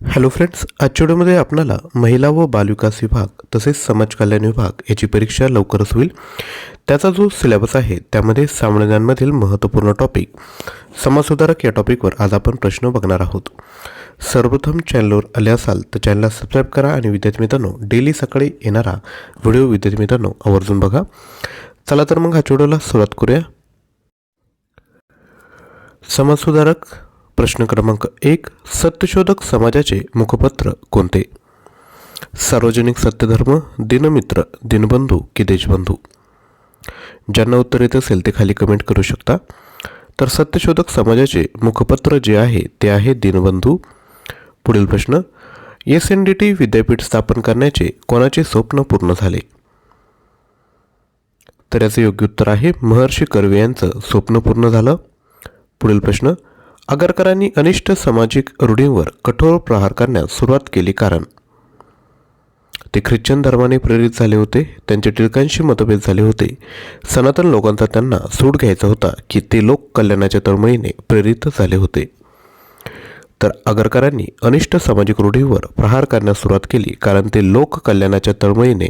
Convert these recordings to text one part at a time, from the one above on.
Hello friends आजच्या व्हिडिओमध्ये आपणाला महिला व बालविकास विभाग तसेच समाज कल्याण विभाग याची परीक्षा लवकरच होईल. त्याचा जो सिलेबस आहे त्यामध्ये सामान्यांमधील महत्त्वपूर्ण टॉपिक समाजसुधारक या टॉपिकवर आज आपण प्रश्न बघणार आहोत. सर्वप्रथम चॅनलवर आले असाल तर चॅनलला सबस्क्राईब करा आणि विद्यार्थी मित्रांनो डेली सकाळी येणारा व्हिडिओ विद्यार्थी मित्रांनो आवर्जून बघा. चला तर मग आजच्या व्हिडिओला सुरुवात करूया. समाजसुधारक प्रश्न क्रमांक एक सत्यशोधक समाजाचे मुखपत्र कोणते? सार्वजनिक सत्यधर्म दिनमित्र दिनबंधू की देशबंधू? ज्यांना उत्तर येत असेल ते खाली कमेंट करू शकता. तर सत्यशोधक समाजाचे मुखपत्र जे आहे ते आहे दिनबंधू. पुढील प्रश्न एस एन डी टी विद्यापीठ स्थापन करण्याचे कोणाचे स्वप्न पूर्ण झाले? तर याचे योग्य उत्तर आहे महर्षी कर्वे यांचं स्वप्न पूर्ण झालं. पुढील प्रश्न आगरकरांनी अनिष्ट सामाजिक रूढींवर कठोर प्रहार करण्यास सुरुवात केली कारण ते ख्रिश्चन धर्माने प्रेरित झाले होते त्यांचे टिळकांशी मतभेद झाले होते. सनातन लोकांचा त्यांना सूट घ्यायचा होता की ते लोक कल्याणाच्या तळमळीने प्रेरित झाले होते. तर आगरकरांनी अनिष्ट सामाजिक रूढीवर प्रहार करण्यास सुरुवात केली कारण ते लोक कल्याणाच्या तळमळीने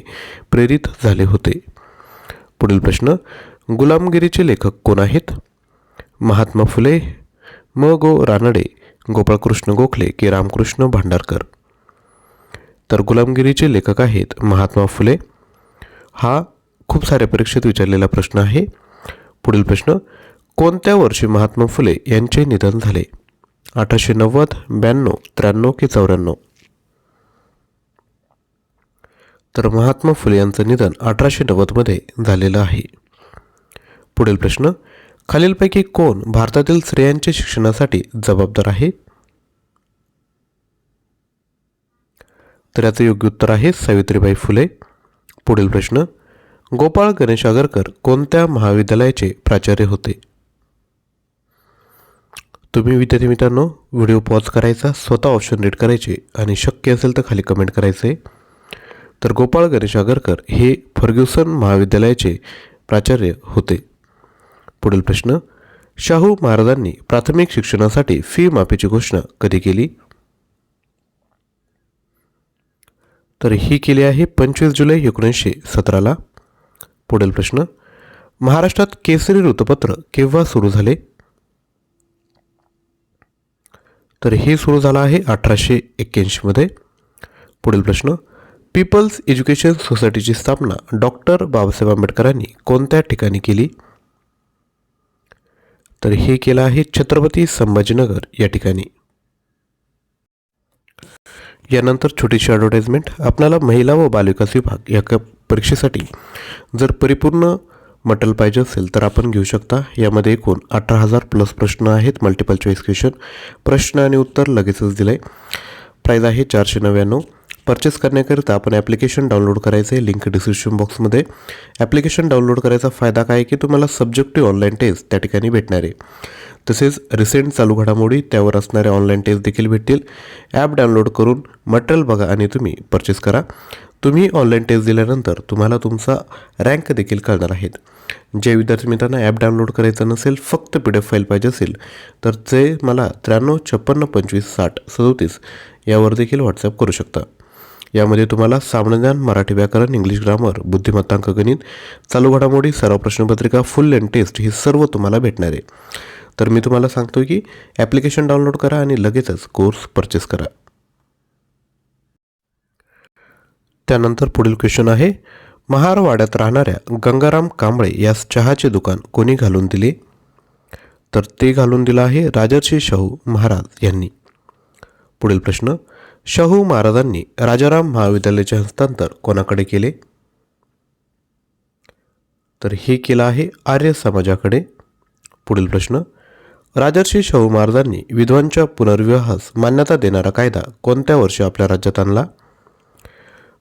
प्रेरित झाले होते. पुढील प्रश्न गुलामगिरीचे लेखक कोण आहेत? महात्मा फुले म गो रानडे गोपाळकृष्ण गोखले की रामकृष्ण भांडारकर. तर गुलामगिरीचे लेखक आहेत महात्मा फुले. हा खूप साऱ्या परीक्षेत विचारलेला प्रश्न आहे. पुढील प्रश्न कोणत्या वर्षी महात्मा फुले यांचे निधन झाले? अठराशे नव्वद ब्याण्णव त्र्याण्णव की चौऱ्याण्णव? तर महात्मा फुले यांचं निधन अठराशे नव्वदमध्ये झालेलं आहे. पुढील प्रश्न खालीलपैकी कोण भारतातील स्त्रियांच्या शिक्षणासाठी जबाबदार आहे? तर याचं योग्य उत्तर आहे सावित्रीबाई फुले. पुढील प्रश्न गोपाळ गणेश आगरकर कोणत्या महाविद्यालयाचे प्राचार्य होते? तुम्ही विद्यार्थी मित्रांनो व्हिडिओ पॉज करायचा स्वतः ऑप्शन रीड करायचे आणि शक्य असेल तर खाली कमेंट करायचे. तर गोपाळ गणेश आगरकर हे फर्ग्युसन महाविद्यालयाचे प्राचार्य होते. पुढील प्रश्न. शाहू महाराजांनी प्राथमिक शिक्षणासाठी फी माफीची घोषणा कधी केली? तर ही केली आहे पंचवीस जुलै एकोणीसशे सतराला. पुढील प्रश्न. महाराष्ट्रात केसरी वृत्तपत्र केव्हा सुरू झाले? तर हे सुरू झालं आहे अठराशे एक्क्याऐंशीमध्ये पुढील प्रश्न. पीपल्स एज्युकेशन सोसायटीची स्थापना डॉक्टर बाबासाहेब आंबेडकरांनी कोणत्या ठिकाणी केली? तर हे केलं आहे छत्रपती संभाजीनगर या ठिकाणी. यानंतर छोटीशी ॲडव्हर्टाईजमेंट आपल्याला महिला व बालविकास विभाग या परीक्षेसाठी जर परिपूर्ण मटल पाहिजे असेल तर आपण घेऊ शकता. यामध्ये एकूण अठरा हजार प्लस प्रश्न आहेत मल्टिपल चॉईस क्वेश्चन प्रश्न आणि उत्तर लगेचच दिलं आहे प्राईज आहे चारशे नव्याण्णव. परचेस करण्याकरिता आपण ॲप्लिकेशन डाउनलोड करायचं आहे लिंक डिस्क्रिप्शन बॉक्समध्ये ॲप्लिकेशन डाउनलोड करायचा फायदा काय आहे की तुम्हाला सब्जेक्टिव्ह ऑनलाईन टेस्ट त्या ठिकाणी भेटणार आहे. तसेच रिसेंट चालू घडामोडी त्यावर असणाऱ्या ऑनलाईन टेस्ट देखील भेटतील. ॲप डाउनलोड करून मटेरियल बघा आणि तुम्ही परचेस करा. तुम्ही ऑनलाईन टेस्ट दिल्यानंतर तुम्हाला तुमचा रँक देखील कळणार आहेत. जे विद्यार्थी मित्रांना ॲप डाउनलोड करायचं नसेल फक्त पी डी एफ फाईल पाहिजे असेल तर ते मला त्र्याण्णव छप्पन्न पंचवीस साठ सदोतीस यावर देखील व्हॉट्सॲप करू शकता. यामध्ये तुम्हाला सामान्यज्ञान मराठी व्याकरण इंग्लिश ग्रामर बुद्धिमत्तांक गणित चालू घडामोडी सर्व प्रश्नपत्रिका फुल अँड टेस्ट हे सर्व तुम्हाला भेटणार आहे. तर मी तुम्हाला सांगतो की ॲप्लिकेशन डाउनलोड करा आणि लगेचच कोर्स परचेस करा. त्यानंतर पुढील क्वेश्चन आहे महारवाड्यात राहणाऱ्या गंगाराम कांबळे यास चहाचे दुकान कोणी घालून दिले? तर ते घालून दिलं आहे राजर्षी शाहू महाराज यांनी. पुढील प्रश्न शाहू महाराजांनी राजाराम महाविद्यालयाचे हस्तांतर कोणाकडे केले? तर हे केलं आहे आर्य समाजाकडे. पुढील प्रश्न. राजर्षी शाहू महाराजांनी विधवांच्या पुनर्विवाहास मान्यता देणारा कायदा कोणत्या वर्षी आपल्या राज्यात आणला?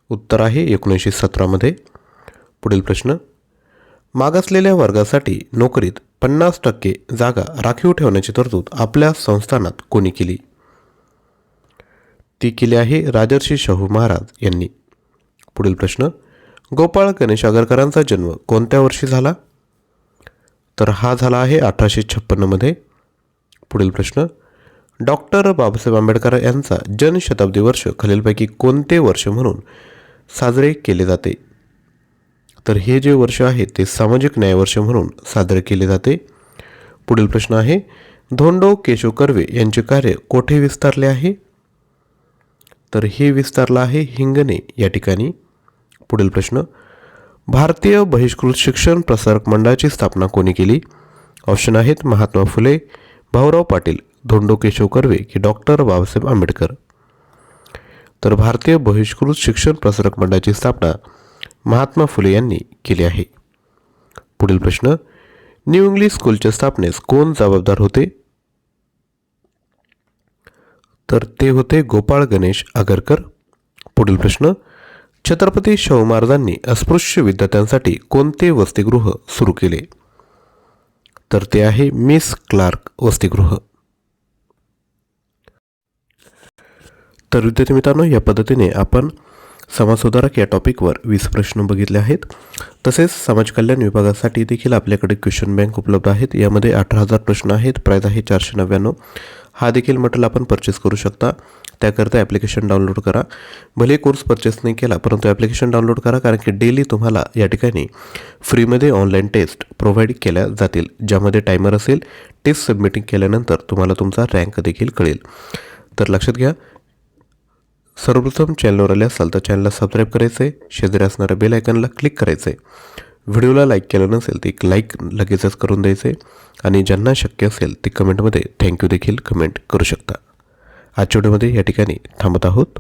उत्तर आहे एकोणीसशे सतरामध्ये पुढील प्रश्न. मागासलेल्या वर्गासाठी नोकरीत पन्नास टक्के जागा राखीव ठेवण्याची तरतूद आपल्या संस्थानात कोणी केली? ती केली आहे राजर्षी शाहू महाराज यांनी. पुढील प्रश्न गोपाळ गणेश आगरकरांचा जन्म कोणत्या वर्षी झाला? तर हा झाला आहे अठराशे छप्पन्नमध्ये पुढील प्रश्न डॉक्टर बाबासाहेब आंबेडकर यांचा जनशताब्दी वर्ष खालीलपैकी कोणते वर्ष म्हणून साजरे केले जाते? तर हे जे वर्ष आहे ते सामाजिक न्याय वर्ष म्हणून साजरे केले जाते. पुढील प्रश्न आहे धोंडो केशव कर्वे यांचे कार्य कोठे विस्तारले आहे? तर हे विस्तारलं आहे हिंगणे या ठिकाणी. पुढील प्रश्न भारतीय बहिष्कृत शिक्षण प्रसारक मंडळाची स्थापना कोणी केली? ऑप्शन आहेत महात्मा फुले भाऊराव पाटील धोंडो केशव कर्वे की डॉक्टर बाबासाहेब आंबेडकर. तर भारतीय बहिष्कृत शिक्षण प्रसारक मंडळाची स्थापना महात्मा फुले यांनी केली आहे. पुढील प्रश्न न्यू इंग्लिश स्कूलच्या स्थापनेस कोण जबाबदार होते? तर ते होते गोपाळ गणेश आगरकर. पुढील प्रश्न छत्रपती शाहू महाराजांनी अस्पृश्य विद्यार्थ्यांसाठी कोणते वसतिगृह सुरू केले? तर ते आहे मिस क्लार्क वसतिगृह. तर विद्यार्थी मित्रांनो या पद्धतीने आपण समाजसुधारक या टॉपिकवर वीस प्रश्न बघितले आहेत. तसेच समाज कल्याण विभागासाठी देखील आपल्याकडे क्वेश्चन बँक उपलब्ध आहेत. यामध्ये अठरा हजार प्रश्न आहेत. प्राईज आहे चारशे नव्याण्णव. हा देखील मटेरियल आपण परचेस करू शकता. त्याकरता ॲप्लिकेशन डाउनलोड करा. भले कोर्स परचेस नाही केला परंतु ॲप्लिकेशन डाउनलोड करा कारण की डेली तुम्हाला या ठिकाणी फ्रीमध्ये ऑनलाईन टेस्ट प्रोव्हाइड केल्या जातील ज्यामध्ये टायमर असेल टेस्ट सबमिटिंग केल्यानंतर तुम्हाला तुमचा रँक देखील कळेल. तर लक्षात घ्या. सर्वप्रथम चॅनलवर आले असाल तर चॅनलला सबस्क्राईब करायचं आहे शेजारी असणाऱ्या बेल आयकनला क्लिक करायचं आहे व्हिडिओला लाईक केलं नसेल तर एक लाईक लगेचच करून द्यायचं आहे आणि ज्यांना शक्य असेल ते कमेंटमध्ये थँक्यू देखील कमेंट करू शकता. आजच्या व्हिडिओमध्ये या ठिकाणी थांबत आहोत.